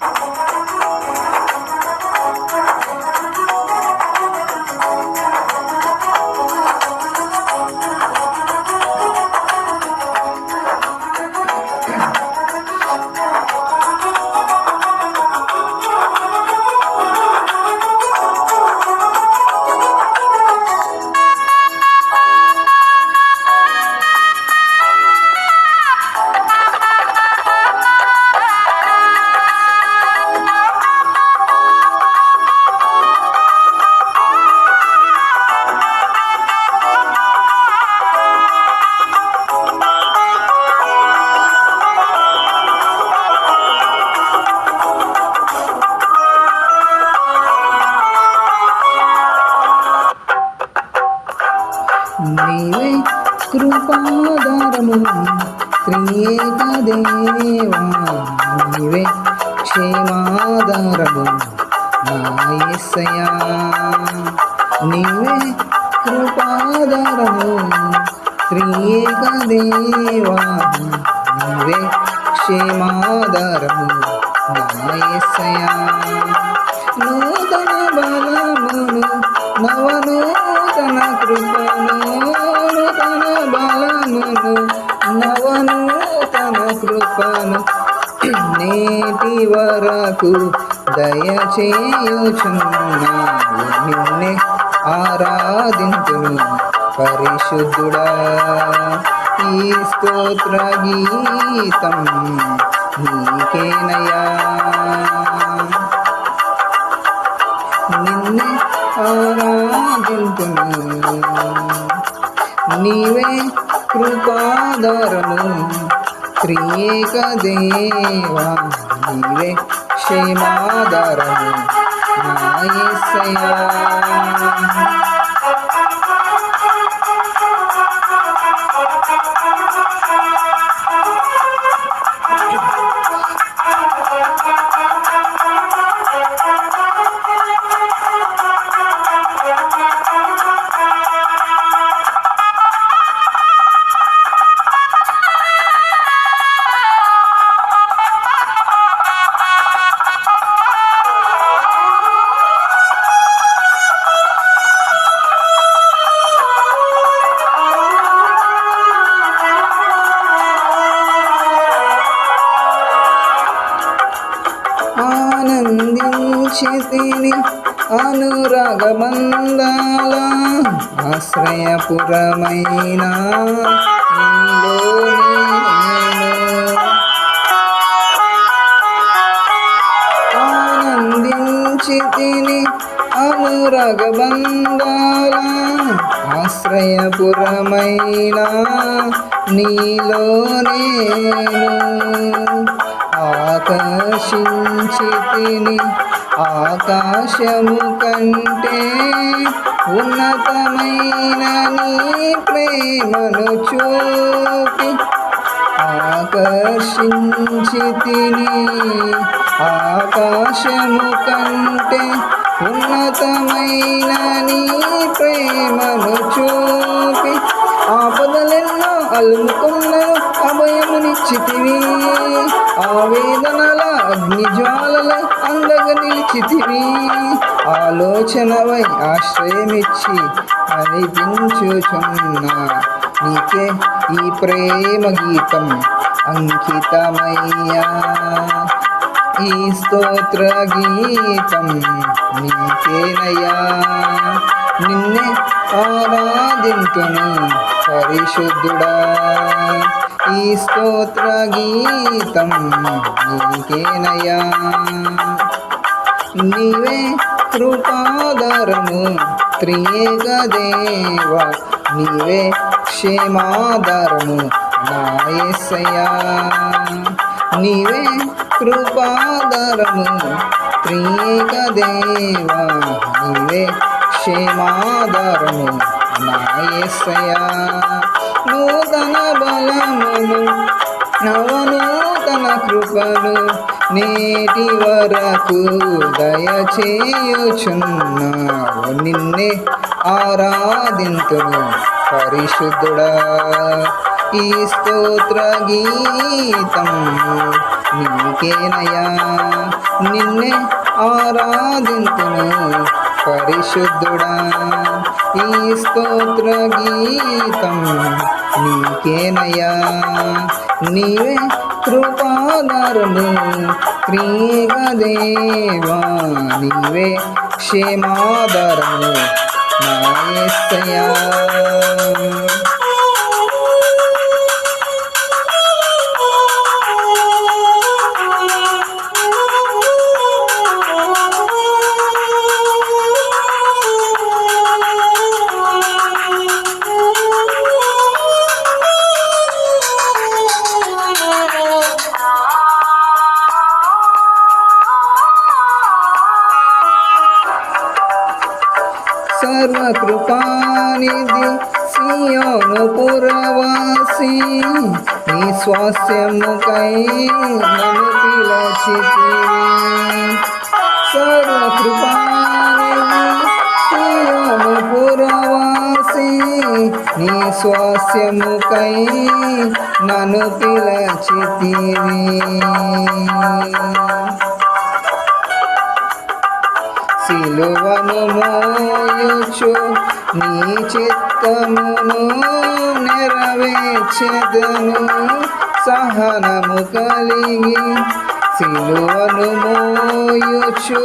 Música దేవా నీవే క్షేమాధారము నాయసయా నీవే కృపాధారము త్రియేక దేవా. నీవే క్షేమాధారము నాయసయా నూతన బలమును నవనూతన కృపను వరకు దయచేయుచున్నావు. నిన్నే ఆరాధించును పరిశుద్ధుడా. ఈ స్తోత్ర గీతం నీకేనయా నిన్నే ఆరాధించును నీవే కృపాదారము త్రియేక దేవా. నీవే క్షేమాధారము నా యేసయ్యా అనురాగమందాల తిని ఆశ్రయపురమైన నీలోని నేను ఆనందించి తిని అనురాగబంధాల ఆశ్రయపురమైన నీలో నేను చూచితిని ఆకాశము కంటే ఉన్నతమైన నీ ప్రేమను చూపి ఆకర్షించితిని. ఆకాశము కంటే ఉన్నతమైన నీ ప్రేమను చూపి ఆపదలెన్నో అలుముకున్నను అభయమునిచ్చితివి. ఆవేదనల అగ్నిజ్వాలల అందగ నిలిచితివి ఆలోచనవై ఆశ్రయమిచ్చి అనిపించుచున్నా. నీకే ఈ ప్రేమ గీతం అంకితమయ్యా. ఈ స్తోత్ర గీతం నీకేనయ్యా. నిన్నే ఆరాధింతును పరిశుద్ధుడా. ఈ స్తోత్ర గీతం నీకేనయా నీవే కృపాదరము త్రియేక దేవ. నీవే క్షేమాదరము నాయసయా నీవే కృపాదరము త్రియేక దేవ. నీవే క్షేమాదరము నాయసయా నూతన బలమును నవనూతన కృపను నేటి వరకు దయచేయుచున్నావు. నిన్నే ఆరాధింతును పరిశుద్ధుడా. ఈ స్తోత్ర గీతం నీకేనయా నిన్నే ఆరాధింతును పరిశుద్ధుడా. ఈ స్తోత్ర గీతం నీకేనయ్యా? నీవే కృపాధారము క్రియగదేవా నీవే క్షేమాధారము నా సర్వకృపానిధి సియోను పురవాసి నీ స్వాస్యముకై నన్ను పిలచితివి సర్వకృపానిధి సియోను పురవాసి నీ స్వాస్యముకై నన్ను పిలచితివి సిలువను మోయుచు నీ చిత్తమును నెరవేర్చెదను సహనము కలిగి. సిలువను మోయుచు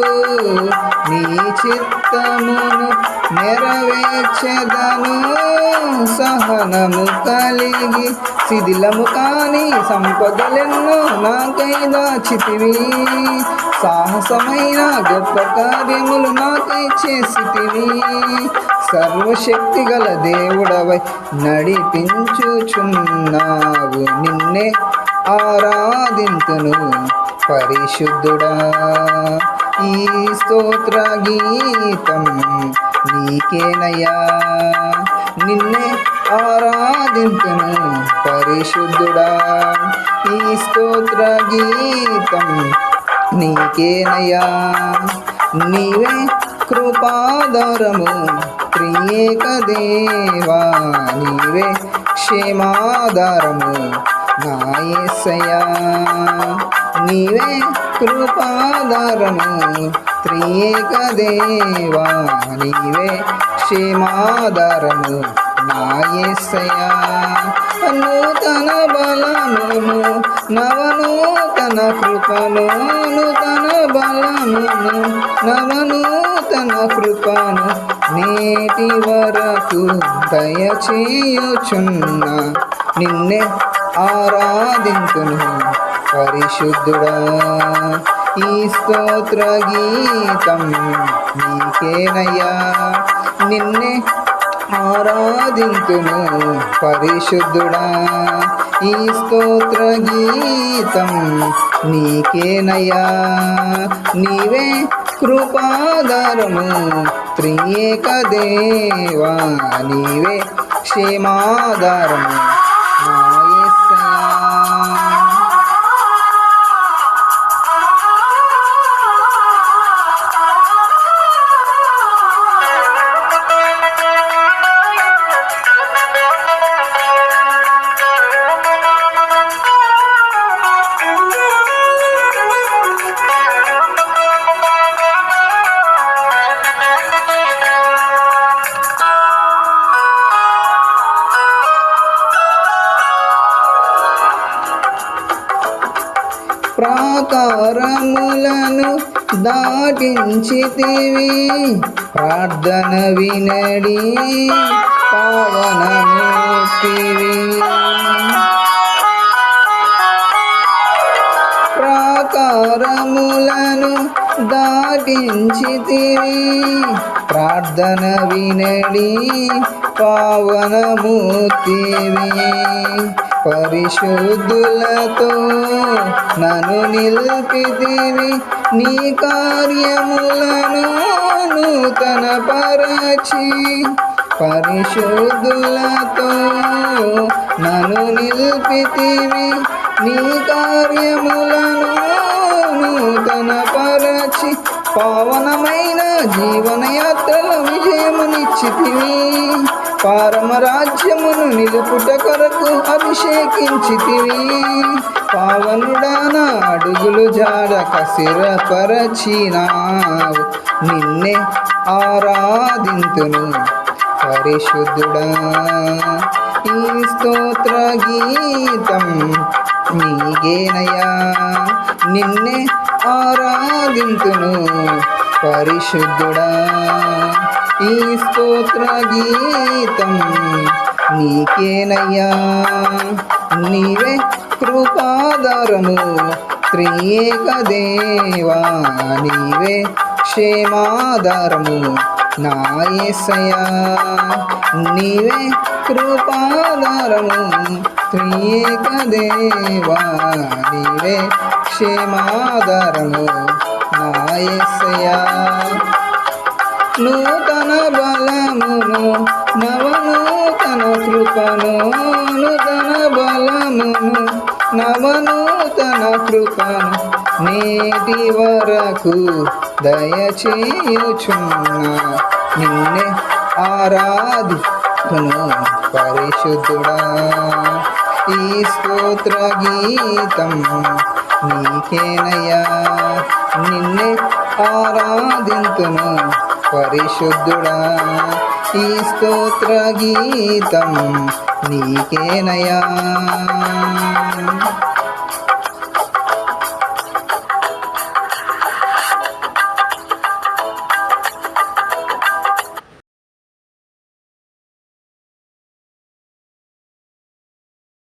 నీ చిత్తమును నెరవేర్చెదను సహనము కలిగి. శిథిలము కాని సంపదలెన్నో నాకై దాచితివి. సాహసమైన గొప్ప కార్యములు నాకై చేసితివి సర్వశక్తి గల దేవుడవై నడిపించుచున్నావు. నిన్నే ఆరాధింతును పరిశుద్ధుడా. ఈ స్తోత్ర గీతం నీకేనయ్యా. నిన్నే ఆరాధింతును పరిశుద్ధుడా. ఈ స్తోత్ర గీతం నీకేనయ్యా. నీవే కృపాధారము త్రియేక దేవా నీవే క్షేమాధారము నా నీవే కృపాధారము త్రియేక దేవా నీవే క్షేమాధారము నాయసయా నూతన బలమును నవనూతన కృపను నూతన బలమును నవనూతన కృపను నేటి వరకు దయచేయుచున్న. నిన్నే ఆరాధించును పరిశుద్ధుడా. ఈ స్తోత్ర గీతం నీకేనయ్యా. నిన్నే ఆరాధింతును పరిశుద్ధుడా. ఈ స్తోత్ర గీతం నీకేనయ్యా. నీవే కృపాధారము త్రియేక దేవా. నీవే క్షేమాధారము ఆకారములను దాటించితివి. ప్రార్థన వినడి పావనమూర్తివి. ప్రాకారములను దాటించితివి. ప్రార్థన వినడి పావనమూర్తివి. పరిశుద్ధులతో నన్ను నిలిపితివి. నీ కార్యములను నూతన పరచి. పరిశుద్ధులతో నన్ను నిలిపితివి. నీ కార్యములను నూతన పరచి. పావనమైన జీవనయాత్రల విజయమునిచ్చితివి. పారమరాజ్యమును నిలుపుట కొరకు అభిషేకించితివి. పావనుడాన అడుగులు జాడక స్థిరపరచినావు నిన్నే ఆరాధింతును పరిశుద్ధుడా. ఈ స్తోత్ర గీతం నీగేనయ్యా నిన్నే ఆరాధింతును పరిశుద్ధుడా ఈ స్తోత్ర గీతం నీకేనయ్యా నీవే కృపాధారము త్రియేక దేవా నీవే క్షేమాధారము నాయసయా నీవే కృపాదారము త్రియేక దేవా నీవే క్షేమాధారము నాయసయా నూతన బలమును నవనూతన కృపను నూతన బలమును నవనూతన కృపను నేటి వరకు దయచేయుచున్నా. నిన్నే ఆరాధితును పరిశుద్ధుడా ఈ స్తోత్ర గీతం నీకేనయ్యా. నిన్నే ఆరాధింతును పరిశుద్ధుడా ఈ స్తోత్ర గీతం నీకేనయా